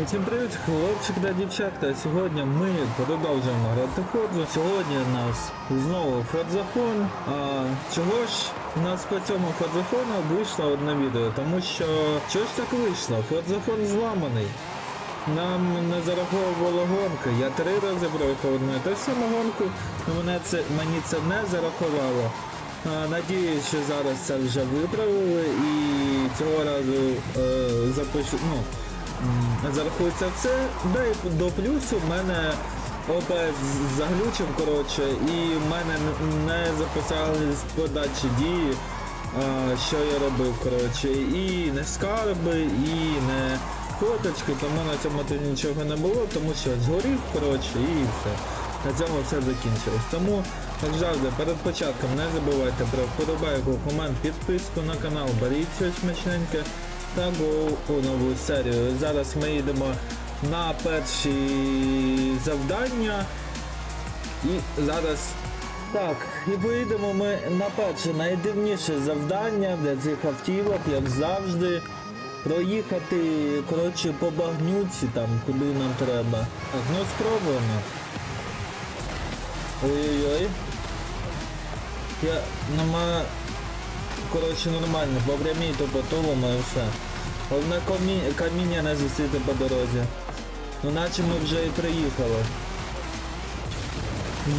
Всім привіт, хлопчик та дівчатка. Сьогодні ми продовжуємо грати Форзу. Сьогодні у нас знову Форзафон. А чого ж у нас по цьому Форзафону вийшло одне відео? Тому що ж так вийшло? Форзафон зламаний. Нам не зараховувало гонки. Я три рази проїхав одну і ту саму гонку, мене це, мені це не зарахувало. Надіюсь, що зараз це вже виправили і цього разу е, запишу. Ну, зарахується все. Да і до плюсу в мене ОБС заглючив, коротше, і в мене не записали з подачі дії, що я робив, коротше, і не скарби, і не фоточки, тому на цьому тут нічого не було, тому що згорів, коротше, і все. На цьому все закінчилось. Тому, як завжди, перед початком не забувайте про вподобайку, комент, підписку на канал, беріть щось смачненьке та го у нову серію. Зараз ми їдемо на перші завдання. І зараз так, і поїдемо ми на перше найдивніше завдання для цих автівок, як завжди. Проїхати, коротше, по багнюці там, куди нам треба. Так, ну спробуємо. Ой-ой-ой. Я нема. Коротше, нормально, прямій то по тому і все. Головне камі... каміння не зустріти по дорозі. Ну наче ми вже і приїхали.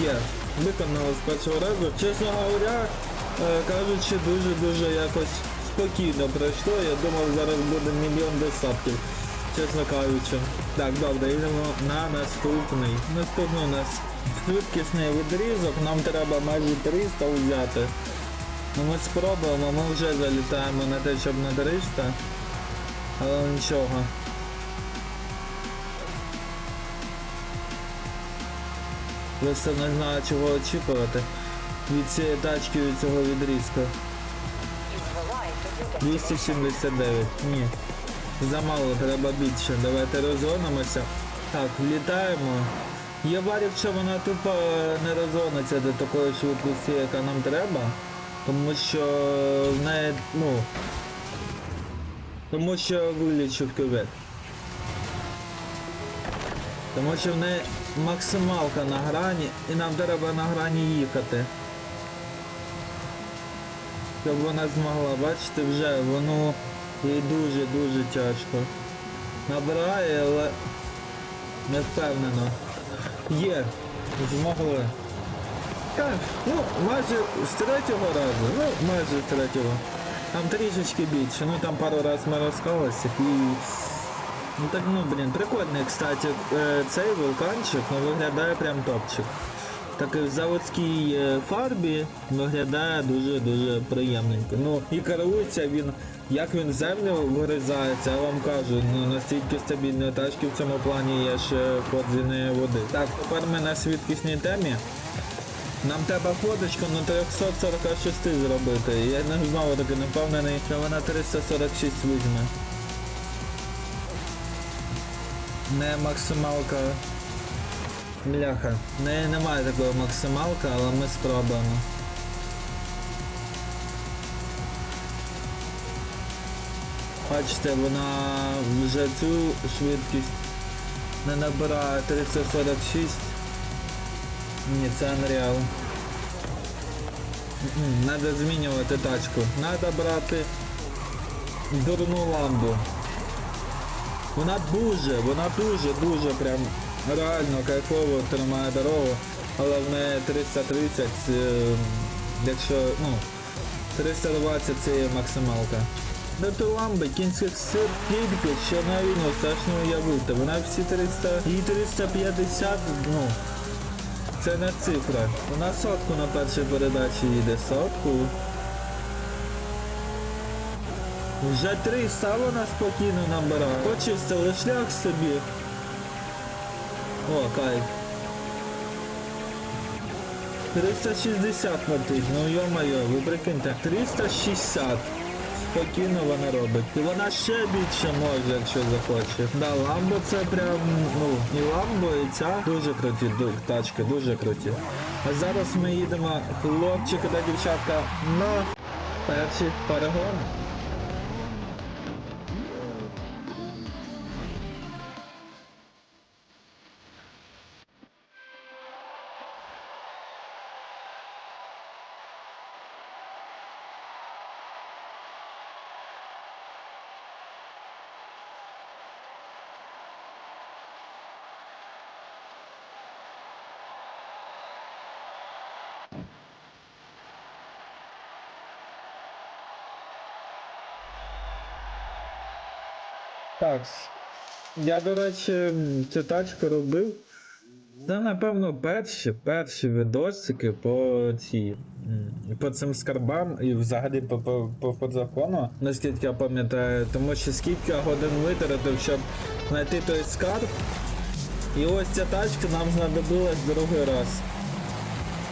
Є. Виконали з першого разу. Чесно говоря, е, кажучи, дуже-дуже якось спокійно пройшло. Я думав, зараз буде мільйон десятків, чесно кажучи. Так, добре, йдемо на наступний. Наступний у нас швидкісний відрізок. Нам треба майже 300 взяти. Ну ми спробуємо, ми вже залітаємо на те, щоб на 300. Але нічого. Просто не знаю чого очікувати від цієї тачки від цього відрізка. 279. Ні. Замало, треба більше. Давайте розгонимося. Так, влітаємо. Я варю, що вона тупо не розгониться до такої швидкості, яка нам треба. Тому що в неї, ну. Тому що вилічу в. Тому що в неї максималка на грані і нам треба на грані їхати. Щоб вона змогла, бачите, вже воно їй дуже-дуже тяжко. Набирає, але не впевнено. Є, змогли. Так, ну майже з третього разу, ну майже з третього. Там трішечки більше, ну там пару разів ми розкалися і... Ну так ну блін, прикольний, кстати, е, цей вулканчик ну, виглядає прям топчик. Так і в заводській е, фарбі виглядає дуже-дуже приємненько. Ну і керується він, як він в землю вгризається, я вам кажу, ну настільки стабільної тачки в цьому плані є ще подзіної води. Так, тепер ми на швидкісній темі. Нам треба фоточку на 346 зробити. Я не знову таки не впевнений, що вона 346 візьме. Не максималка. Бляха. Не, немає такої максималка, але ми спробуємо. Бачите, вона вже цю швидкість не набирає 346. Ні, це. М-м, Надо змінювати тачку. Надо брати дурну ламбу. Вона дуже, вона дуже-дуже прям реально кайфово тримає дорогу, але в неї 330, е, якщо, ну, 320 це є максималка. До ту ламби кінських тільки що на війну страшно уявити. Вона всі 300 і 350, ну, це не цифра. Вона сотку на першій передачі їде, сотку. Вже 300 вона спокійно набирає. Почистили шлях собі. О, кайф. 360 летить, ну йо-моє, ви прикиньте. 360. Спокійно вона робить. І вона ще більше може, якщо захоче. Да, ламбо це прям, ну, і ламбо, і ця дуже круті тачки, дуже круті. А зараз ми їдемо, хлопчики та дівчатка, на перші перегони. Так. Я, до речі, цю тачку робив. Це, напевно, перші, перші відосики по цій. м, По цим скарбам і взагалі по, по, по фотозафону, наскільки я пам'ятаю, тому що скільки я годин витратив, щоб знайти той скарб. І ось ця тачка нам знадобилась другий раз.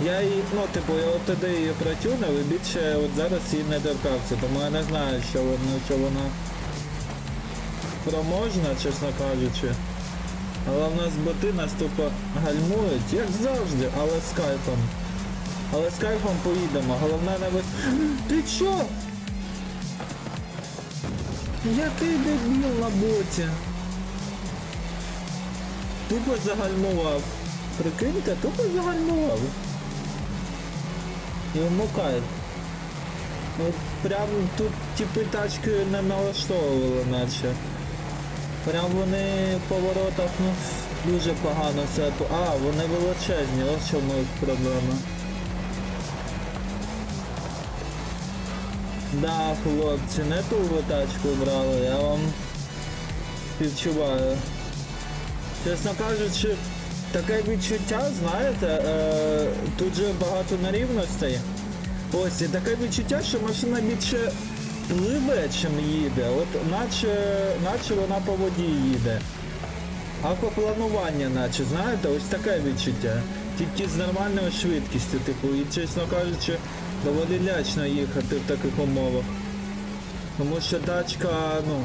Я її, ну, типу, я от тоді її протюнив і більше от зараз її не торкався, тому я не знаю, що вона, що вона проможна, чесно кажучи. Але в нас боти нас тупо гальмують, як завжди, але з кайфом. Але з кайфом поїдемо, головне не вис... Ти чо? Який дебіл на боті? Тупо загальмував. Прикиньте, тупо загальмував. Йому кайф. От прям тут типи тачки не налаштовували наче. Прям вони в поворотах ну, дуже погано все. А, вони величезні, ось чому їх проблема. Да, хлопці, не ту ви тачку брали, я вам співчуваю. Чесно кажучи, таке відчуття, знаєте, е, тут же багато нерівностей. Ось і таке відчуття, що машина більше пливе, чим їде. От наче, наче вона по воді їде. Аквапланування, наче, знаєте, ось таке відчуття. Тільки з нормальною швидкістю, типу, і чесно кажучи, доволі лячно їхати в таких умовах. Тому що тачка, ну,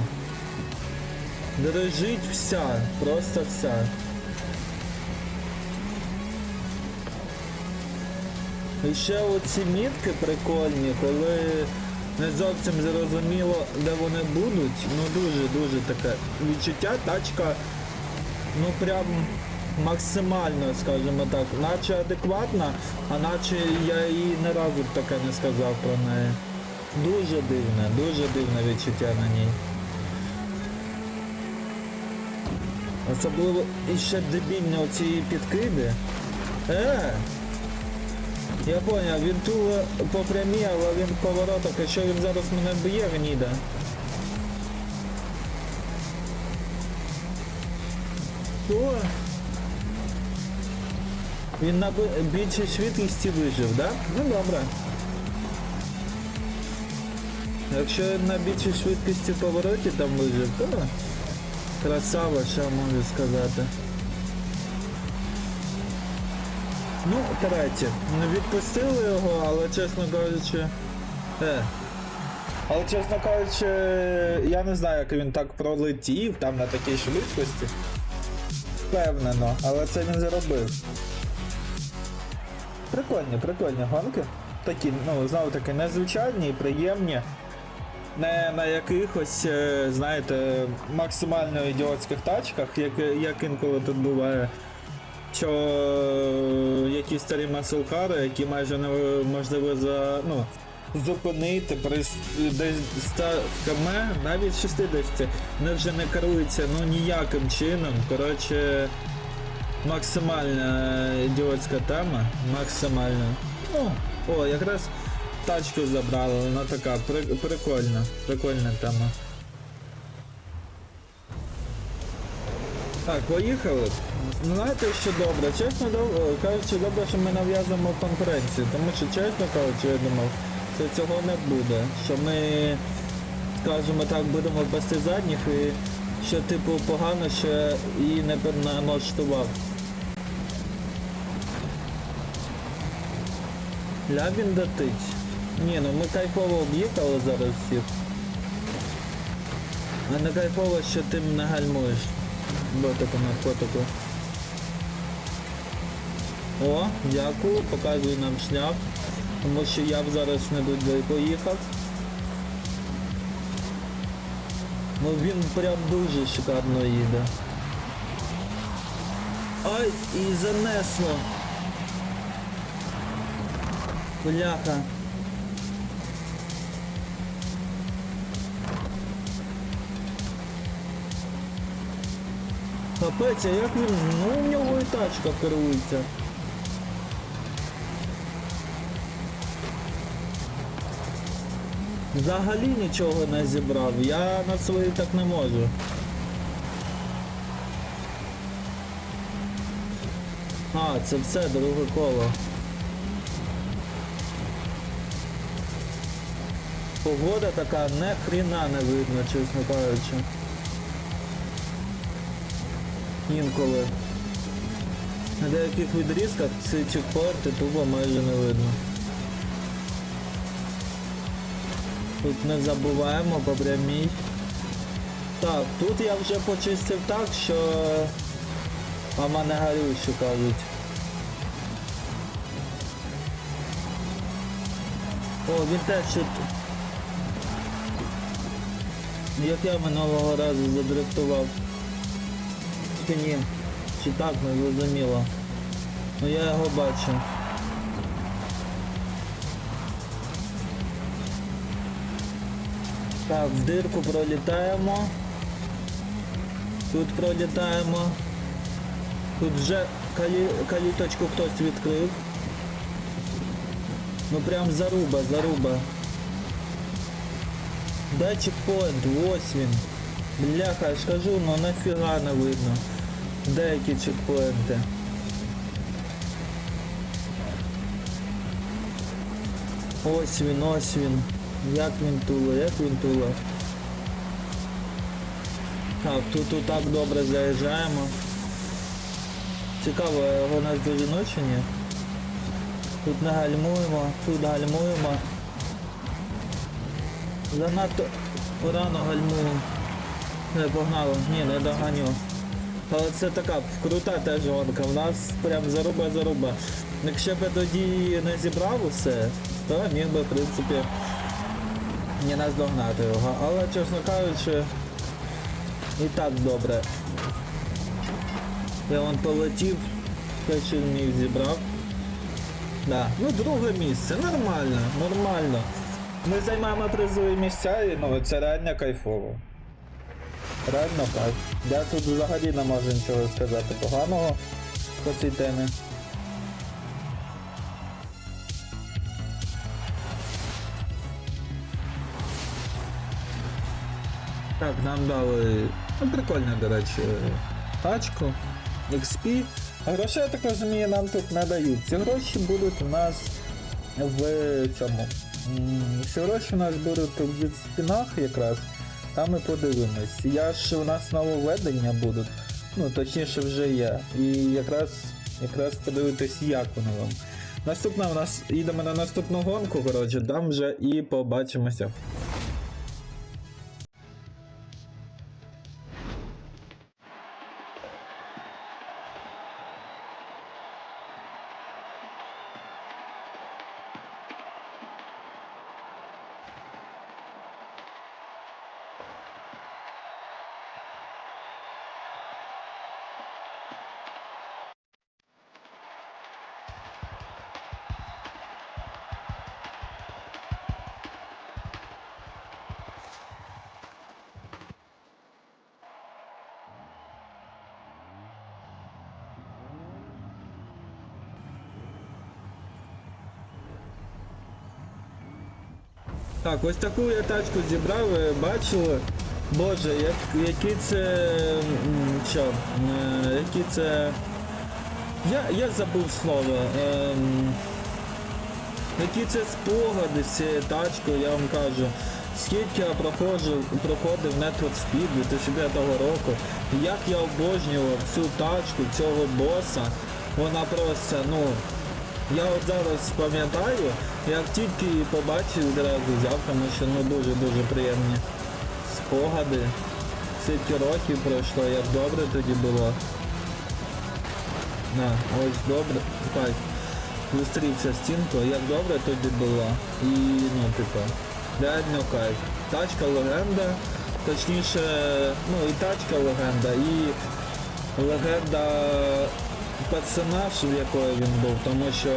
дрожить вся, просто вся. І ще оці мітки прикольні, коли не зовсім зрозуміло, де вони будуть. Ну дуже-дуже таке відчуття, тачка, ну прям максимально, скажімо так, наче адекватна, а наче я їй не разу таке не сказав про неї. Дуже дивне, дуже дивне відчуття на ній. Особливо і ще дебільні оці підкиди. Е! Я поняв, він туле по прямій, але він в поворотах, якщо він зараз мене б'є, гніда. О! Він на бі- більшій швидкості вижив, да? Ну добре. Якщо він на більшій швидкості повороті там вижив, то красава, що можу сказати. Ну, третє. Не відпустили його, але чесно кажучи. Е. Але чесно кажучи, я не знаю, як він так пролетів там на такій швидкості. Впевнено, але це він зробив. Прикольні, прикольні гонки. Такі, ну, знову таки, незвичайні і приємні. Не на якихось, е, знаєте, максимально ідіотських тачках, як, як інколи тут буває що якісь старі маселкари, які майже неможливо за, ну, зупинити при десь 100 км, навіть 60, вони вже не керуються ну ніяким чином. Коротше, максимальна ідіотська тема, максимально. Ну, о, якраз тачку забрали, вона така при, прикольна, прикольна тема. Так, поїхали. Знаєте, що добре, чесно добре, кажучи, добре, що ми нав'язуємо конкуренцію, тому що, чесно кажучи, я думав, що цього не буде. Що ми, скажімо так, будемо пасти задніх і що, типу, погано ще і не налаштував. Лябін дотить. Ні, ну ми кайфово об'їхали зараз всіх. А не кайфово, що ти не гальмуєш. Ботику на фотику. О, дякую, показуй нам шлях. Тому що я б зараз не туди поїхав. Ну він прям дуже шикарно їде. Ай, і занесло. Бляха. Капець, а як він... Ну у нього і тачка керується. Взагалі нічого не зібрав, я на свої так не можу. А, це все, друге коло. Погода така не хріна не видно, чесно кажучи. Інколи. На деяких відрізках ці чекпорти тупо майже не видно. Тут не забуваємо по прямій. Так, тут я вже почистив так, що мама не горю, що кажуть. О, він теж тут. Як я минулого разу задрифтував. Чи? Чи так не зрозуміло. Ну я його бачу. Так, в дирку пролітаємо. Тут пролітаємо. Тут вже калі... каліточку хтось відкрив. Ну прям заруба, заруба. Дай чекпоінт, ось він. Бляха, я ж кажу, ну нафіга не видно. Деякі чекпоінти. Ось він, ось він. Як він тула, як він тула. Так, тут, так добре заїжджаємо. Цікаво, його нас доженуть чи ні? Тут не гальмуємо, тут гальмуємо. Занадто рано гальмуємо. Не погнало, ні, не доганю. Але це така крута теж гонка. В нас прям заруба-заруба. Якщо б я тоді не зібрав усе, то міг би в принципі не наздогнати його. Але чесно кажучи, і так добре. Я вон полетів, те, що міг зібрав. Да. Ну друге місце, нормально, нормально. Ми займаємо призові місця і ну це реально кайфово. Реально кайф. Я тут взагалі не можу нічого сказати поганого по цій темі. Так, нам дали ну, прикольно, до речі, тачку, XP. Грошей, я так розумію, нам тут не дають. Ці гроші будуть у нас в цьому. Ці гроші у нас будуть в спінах якраз. Там ми подивимось. Я ж у нас нововведення будуть. Ну, точніше вже є. І якраз якраз подивитись, як воно вам. Наступна у нас їдемо на наступну гонку, коротше, там вже і побачимося. Так, ось таку я тачку зібрав, ви бачили. Боже, як, які це. Що? е, Які це. Я, я забув слово. Ем, які це спогади з цією тачкою, я вам кажу. Скільки я проходжу, проходив for Speed 2005 року, як я обожнював цю тачку, цього боса, вона просто, ну, я от зараз пам'ятаю, як тільки її побачив, одразу взяв, тому що ну дуже-дуже приємні спогади. Скільки років пройшло, як добре тоді було. На, ось добре. Кайф. Зустрівся стінку, як добре тоді було. І ну типу, реально кайф. Тачка легенда, точніше, ну і тачка легенда, і легенда персонаж, в якої він був, тому що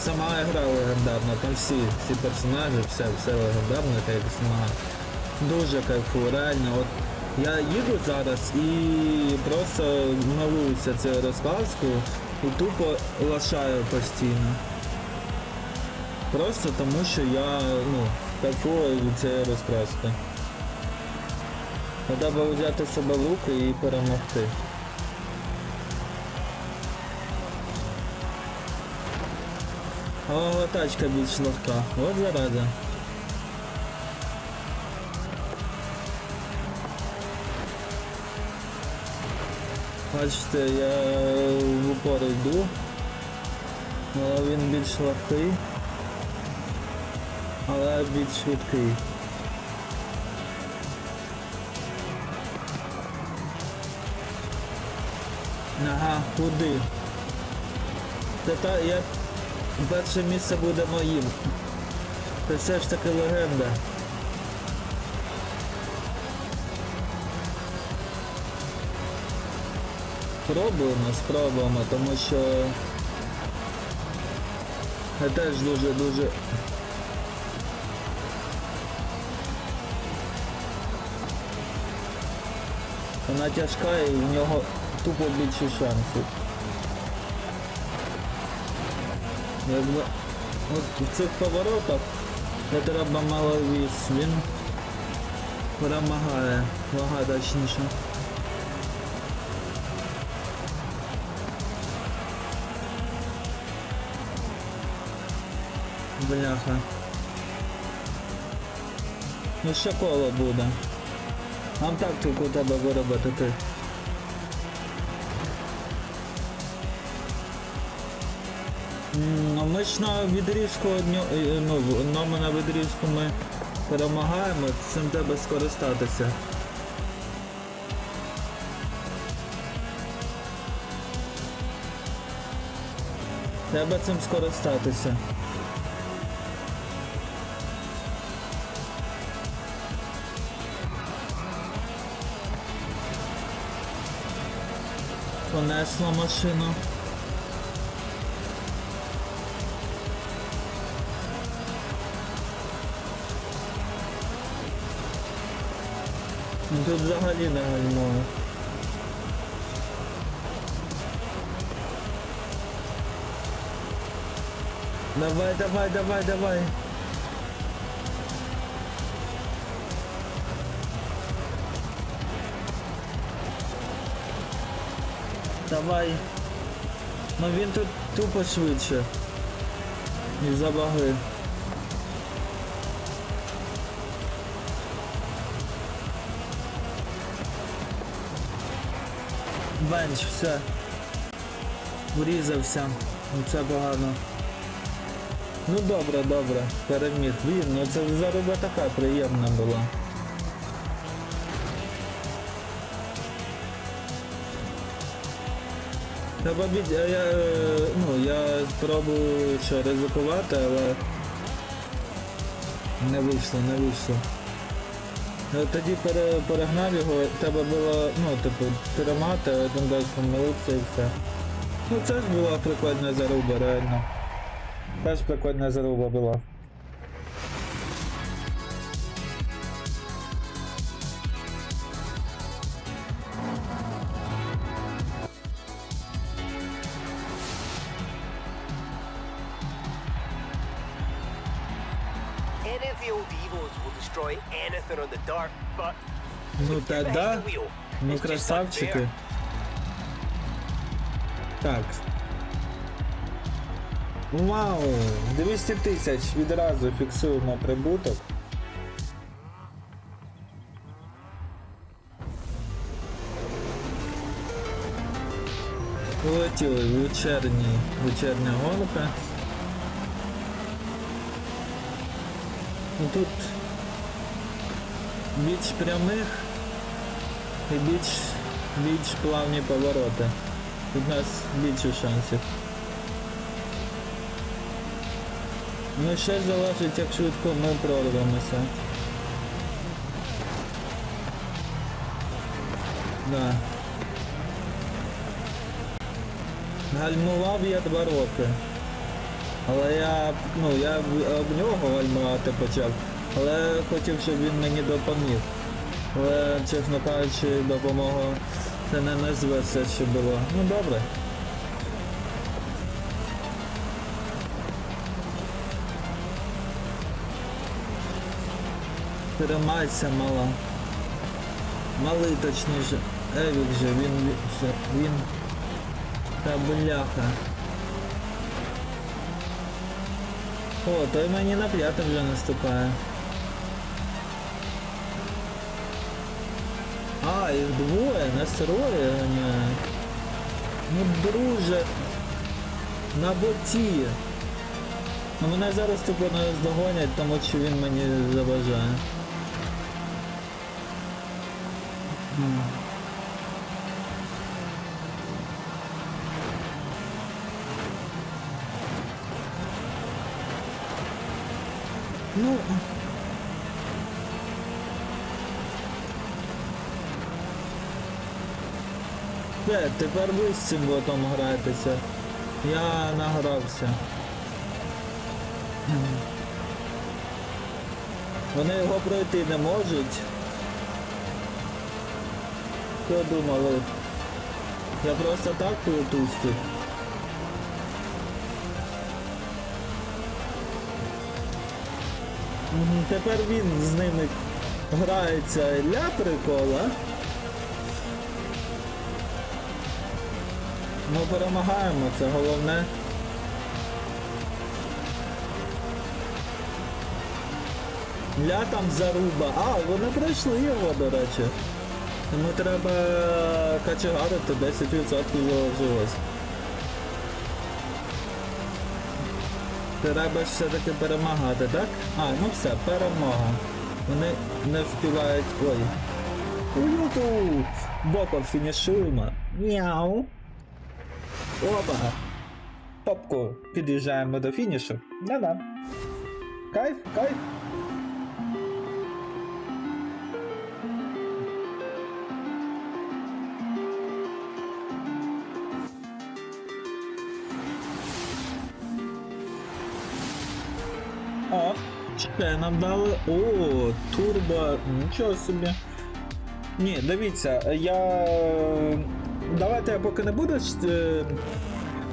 сама гра легендарна, там всі, всі персонажі, все, все легендарне, та сама. Дуже кайфую, реально. От я їду зараз і просто милуюся цією розказкою і тупо лишаю постійно. Просто тому що я ну, кайфую від цієї розкраски. Треба взяти себе лук і перемогти. О, тачка більш легка. От зараза. Бачите, я в упор йду. Але він більш легкий. Але більш швидкий. Ага, куди? Це та я. Перше місце буде моїм. Це все ж таки легенда. Спробуємо, спробуємо, тому що я теж дуже-дуже вона тяжка і в нього тупо більше шансів. Якби от в цих поворотах де треба мало віз, він перемагає, вага точніше. Бляха. Ну ще коло буде. Нам тактику треба виробити ти. Ну, ми ж на відрізку е, ну, в одному на відрізку ми перемагаємо, цим треба скористатися. Треба цим скористатися. Понесла машину. Тут взагалі не гальмує. Давай, давай, давай, давай. Давай. Ну він тут тупо швидше. Ніж за Бенч, все. Врізався. Ну, Це погано. Ну добре, добре. Переміг. Він, ну це заруба така приємна була. Треба а я, е, ну, я спробую що ризикувати, але не вийшло, не вийшло. Е, Тоді пере, перегнав його, треба було, ну, типу, тримати, один раз помилився і все. Ну це ж була прикольна заруба, реально. Теж прикольна заруба була. Та да. Ну красавчики. Так. Вау! 200 тисяч відразу фіксуємо прибуток. Полетіли вечірні, вечірня гонка. Ну, Тут більш прямих і більш, більш плавні повороти. Тут у нас більше шансів. Ну ще залежить, як швидко ми прорвемося. Да. Гальмував я два роки. Але я, ну, я об нього гальмувати почав, але хотів, щоб він мені допоміг. Але, чесно кажучи, допомога це не назве все, що було. Ну добре. Тримайся, мала. Малий точніше. Евік же, він він- він. Та бляха. О, той мені на п'яте вже наступає. Їх двоє, нас троє ганяє. Ну, друже, на боті. Ну мене зараз тупо не здогонять, тому що він мені заважає. Ну. Де, тепер ви з цим ботом граєтеся. Я награвся. Вони його пройти не можуть. Що думали? Я просто так плетусь тут. Тепер він з ними грається для прикола. Ми перемагаємо, це головне. Ля там заруба. А, вони пройшли його, до речі. Тому треба качегарити 10% залишилось. Треба ж все-таки перемагати, так? А, ну все, перемога. Вони не вспівають. Ой. Уху! Боком фінішуємо. Мяу. Опа. Попку під'їжджаємо до фінішу. Да-да. Кайф, кайф. О, ще нам дали. О, турбо. Нічого собі. Ні, дивіться, я. Давайте я поки не буду е,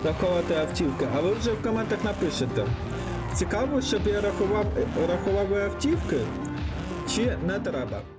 рахувати автівки, а ви вже в коментах напишете. Цікаво, щоб я рахував, рахував автівки, чи не треба.